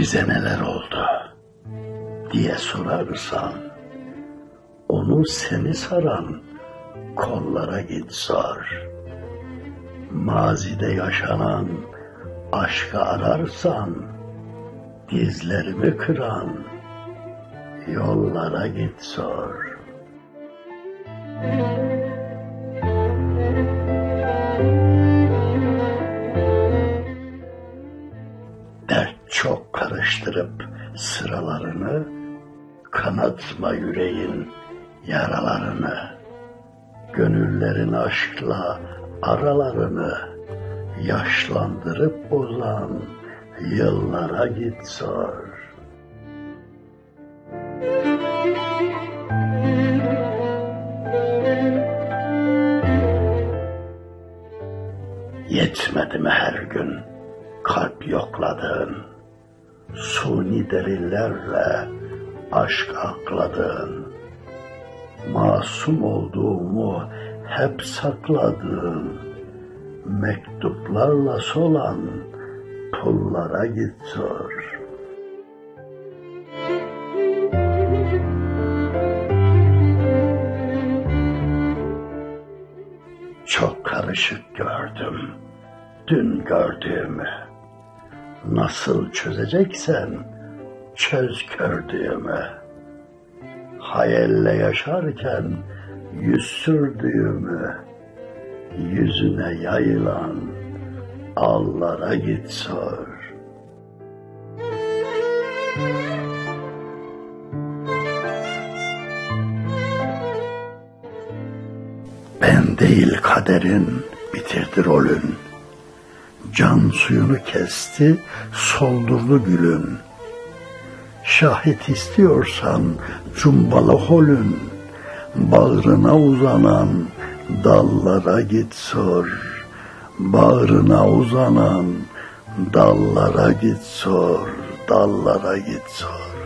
bize neler oldu diye sorarsan onu seni saran kollara git sor. Mazide yaşanan aşkı ararsan dizlerimi kıran yollara git sor. Dert karıştırıp sıralarını kanatma yüreğin yaralarını. Gönüllerin aşkla aralarını yaşlandırıp bozan yıllara git sor. Yetmedi mi her gün kalp yokladın, suni delillerle aşk akladın, masum olduğumu hep sakladın, mektuplarla solan pullara git sor. Çok karışık gördüm dün gördüğümü. Nasıl çözeceksen çöz gördüğümü. Hayalle yaşarken yüz sürdüğümü yüzüne yayılan allara git sor. Ben değil kaderin bitirdi rolün. Can suyunu kesti, soldurdu gülün. Şahit istiyorsan cumbalı holün, bağrına uzanan dallara git sor. Bağrına uzanan dallara git sor, dallara git sor.